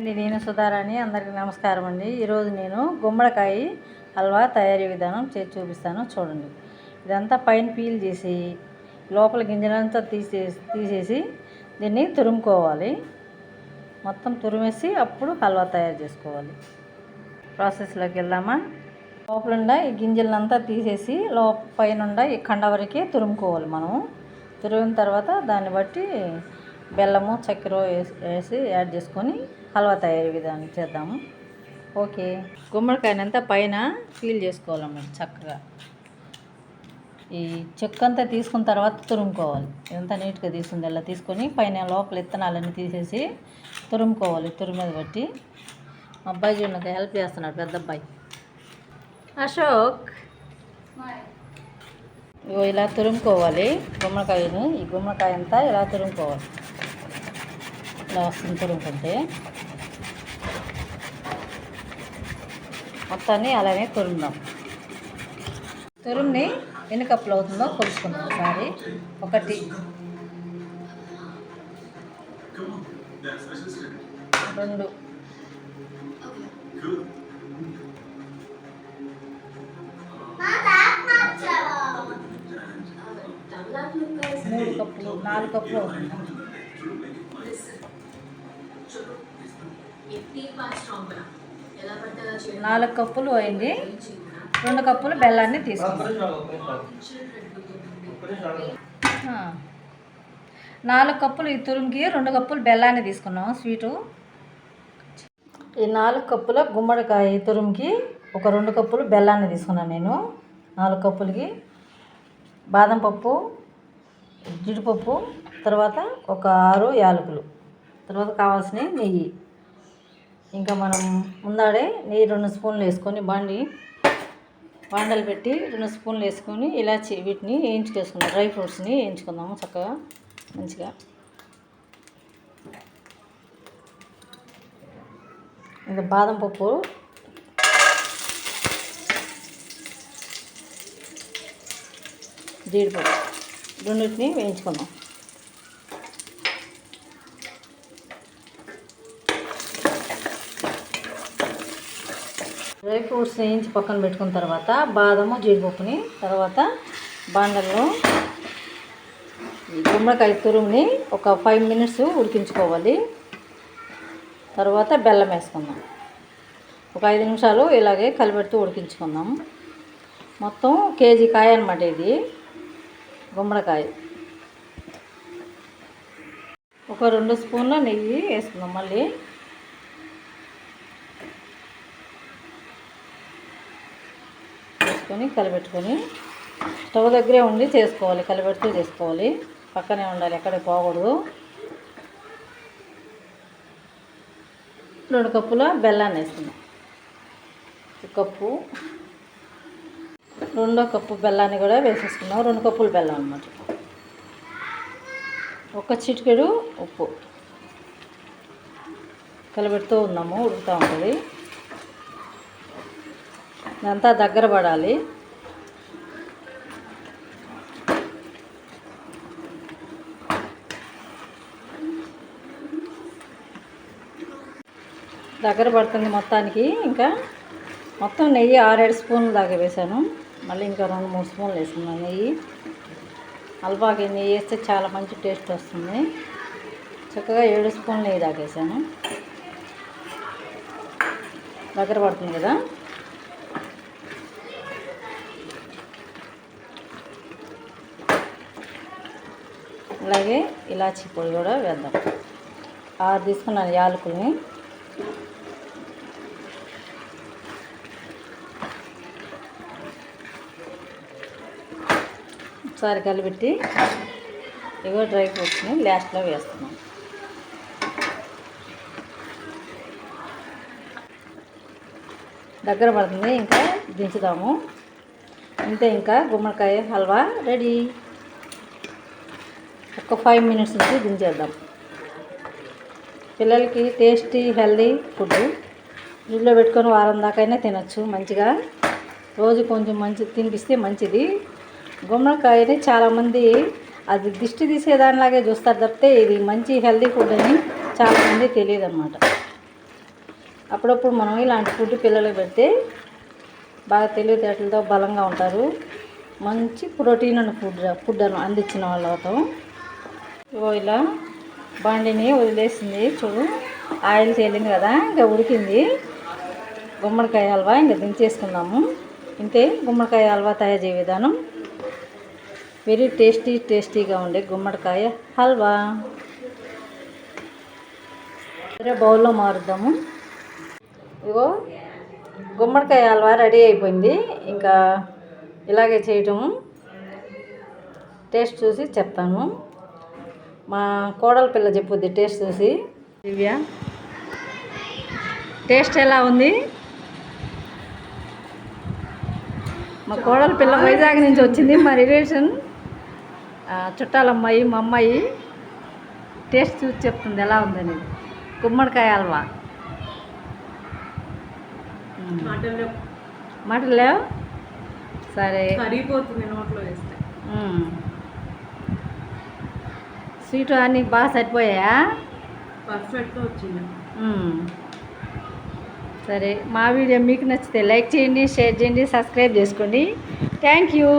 అండి నేను సుధారాణి. అందరికీ నమస్కారం అండి. ఈరోజు నేను గుమ్మడికాయ హల్వా తయారీ విధానం చేసి చూపిస్తాను. చూడండి. ఇదంతా పైన పీల్ చేసి లోపల గింజలంతా తీసేసి తీసేసి దీన్ని తురుముకోవాలి. మొత్తం తురిమేసి అప్పుడు హల్వా తయారు చేసుకోవాలి. ప్రాసెస్లోకి వెళ్దామా? లోపలుండా ఈ గింజలంతా తీసేసి లోప పైన ఈ కండ వరకే తురుముకోవాలి మనం తురిమిన తర్వాత దాన్ని బట్టి బెల్లము చక్కెర వేసి వేసి యాడ్ చేసుకొని హల్వా తయారీ విధానం చేద్దాము. ఓకే. గుమ్మడికాయనంతా పైన ఫీల్ చేసుకోవాలన్నమాట చక్కగా. ఈ చెక్క అంతా తీసుకున్న తర్వాత తురుముకోవాలి. ఇదంతా నీట్గా తీసుకుంది అలా తీసుకొని పైన లోపల ఇత్తనాలన్నీ తీసేసి తురుముకోవాలి. తురిమేది బట్టి. మా అబ్బాయి చూడక హెల్ప్ చేస్తున్నాడు. పెద్ద అబ్బాయి. అశోక్. ఇగో ఇలా తురుముకోవాలి. గుమ్మడికాయను. ఈ గుమ్మడికాయ అంతా ఇలా తురుముకోవాలి. ఇలా వస్తుంది తురుముకుంటే. మొత్తాన్ని అలానే తురుముదాం. తురుముని ఎన్ని కప్పులు అవుతుందో కొలుసుకుందాం ఒకసారి. ఒకటి. రెండు. మూడు కప్పులు నాలుగు కప్పులు అవుతుంది? నాలుగు కప్పులు అయింది. రెండు కప్పులు బెల్లాన్ని తీసుకున్నాం. నాలుగు కప్పులు ఈ తురుముకి రెండు కప్పులు బెల్లాన్ని తీసుకున్నాం. స్వీటు. ఈ నాలుగు కప్పుల గుమ్మడికాయ తురుముకి ఒక రెండు కప్పులు బెల్లాన్ని తీసుకున్నాను నేను. నాలుగు కప్పులకి బాదం పప్పు జీడిపప్పు తర్వాత ఒక ఆరు యాలకులు. తర్వాత కావాల్సిన నెయ్యి. ఇంకా మనం ముందాడే నెయ్యి రెండు స్పూన్లు వేసుకొని బండి బాండలు పెట్టి రెండు స్పూన్లు వేసుకొని ఇలాచి వీటిని వేయించుకేసుకుందాం. డ్రై ఫ్రూట్స్ని వేయించుకుందాము చక్కగా మంచిగా. ఇది బాదం పప్పు. జీడిపప్పు. రెండింటిని వేయించుకుందాం. డ్రై ఫ్రూట్స్ వేయించి పక్కన పెట్టుకున్న తర్వాత బాదము జీడిపప్పుని తర్వాత బాండల్లో ఈ గుమ్మడికాయ తురుముని ఒక ఫైవ్ మినిట్స్ ఉడికించుకోవాలి. తర్వాత బెల్లం వేసుకుందాం. ఒక ఐదు నిమిషాలు ఇలాగే కలిపెడుతూ ఉడికించుకుందాం. మొత్తం కేజీ కాయ అనమాట ఇది గుమ్మడికాయ. ఒక రెండు స్పూన్ల నెయ్యి వేసుకుందాం మళ్ళీ. పెట్టుకొని కలిపెట్టుకొని స్టవ్ దగ్గరే ఉండి చేసుకోవాలి కలిపెడుతూ చేసుకోవాలి. పక్కనే ఉండాలి ఎక్కడికి పోకూడదు. రెండు కప్పుల బెల్లాన్ని వేసుకున్నాం ఒక కప్పు రెండో కప్పు బెల్లాన్ని కూడా వేసేసుకున్నాం రెండు కప్పులు బెల్లం అనమాట ఒక చిటికెడు ఉప్పు. కలబెడుతూ ఉన్నాము ఉడుకుతూ ఉంటుంది. ఇదంతా దగ్గర పడాలి. దగ్గర పడుతుంది మొత్తానికి. ఇంకా మొత్తం నెయ్యి ఆరేడు స్పూన్లు దాకా వేసాను. మళ్ళీ ఇంకా రెండు మూడు స్పూన్లు వేసాను నెయ్యి. అల్పాకి నెయ్యి వేస్తే చాలా మంచి టేస్ట్ వస్తుంది. చక్కగా ఏడు స్పూన్లు నెయ్యి దాకా వేసాను. దగ్గర పడుతుంది కదా? అలాగే ఇలాచీ పొడి కూడా వేద్దాం. ఆరు తీసుకున్నాను యాలకుల్ని. ఒకసారి కలిపెట్టి ఇగో డ్రై ఫ్రూట్స్ని లాస్ట్లో వేస్తున్నాం దగ్గర పడుతుంది ఇంకా దించుదాము. అంతే ఇంకా గుమ్మడికాయ హల్వా రెడీ. ఒక ఫైవ్ మినిట్స్ నుంచి దించేద్దాం. పిల్లలకి టేస్టీ హెల్దీ ఫుడ్ ఫ్రిడ్జ్లో పెట్టుకొని వారం దాకైనా తినచ్చు మంచిగా. రోజు కొంచెం మంచి తినిపిస్తే మంచిది. గుమ్మడికాయని చాలామంది అది దిష్టి తీసేదానిలాగే చూస్తారు తప్పితే ఇది మంచి హెల్దీ ఫుడ్ అని చాలామంది తెలియదు అనమాట అప్పుడప్పుడు మనం ఇలాంటి ఫుడ్ పిల్లలకు పెడితే బాగా తెలివితేటలతో బలంగా ఉంటారు. మంచి ప్రోటీన్ అని ఫుడ్ ఫుడ్ అందించిన వాళ్ళు అవుతాం ఇగో ఇలా బండిని వదిలేసింది. చూడు ఆయిల్ తేలింది కదా ఇంకా ఉడికింది. గుమ్మడికాయ హల్వా ఇంకా దించేసుకుందాము. ఇంతే గుమ్మడికాయ హల్వా తయారు చేయ విధానం. వెరీ టేస్టీ టేస్టీగా ఉండే గుమ్మడికాయ హల్వా. వేరే బౌల్లో మారుద్దాము. ఇగో గుమ్మడికాయ హల్వా రెడీ అయిపోయింది. ఇంకా ఇలాగే చేయటము. టేస్ట్ చూసి చెప్తాను. మా కోడల పిల్ల చెప్పుద్ది టేస్ట్ చూసి. దివ్య టేస్ట్ ఎలా ఉంది? మా కోడల పిల్ల వైజాగ్ నుంచి వచ్చింది మా రిలేషన్ చుట్టాలమ్మాయి మా అమ్మాయి. టేస్ట్ చూసి చెప్తుంది ఎలా ఉందని గుమ్మడికాయ హల్వా. మాటల్లో. మాటలు లేవు? సరే. కరిగిపోతుంది నోట్లో వేస్తే. స్వీట్ అన్నీ బాగా సరిపోయాయా? పర్ఫెక్ట్గా వచ్చింది. సరే మా వీడియో మీకు నచ్చితే లైక్ చేయండి షేర్ చేయండి సబ్స్క్రైబ్ చేసుకోండి. Thank you.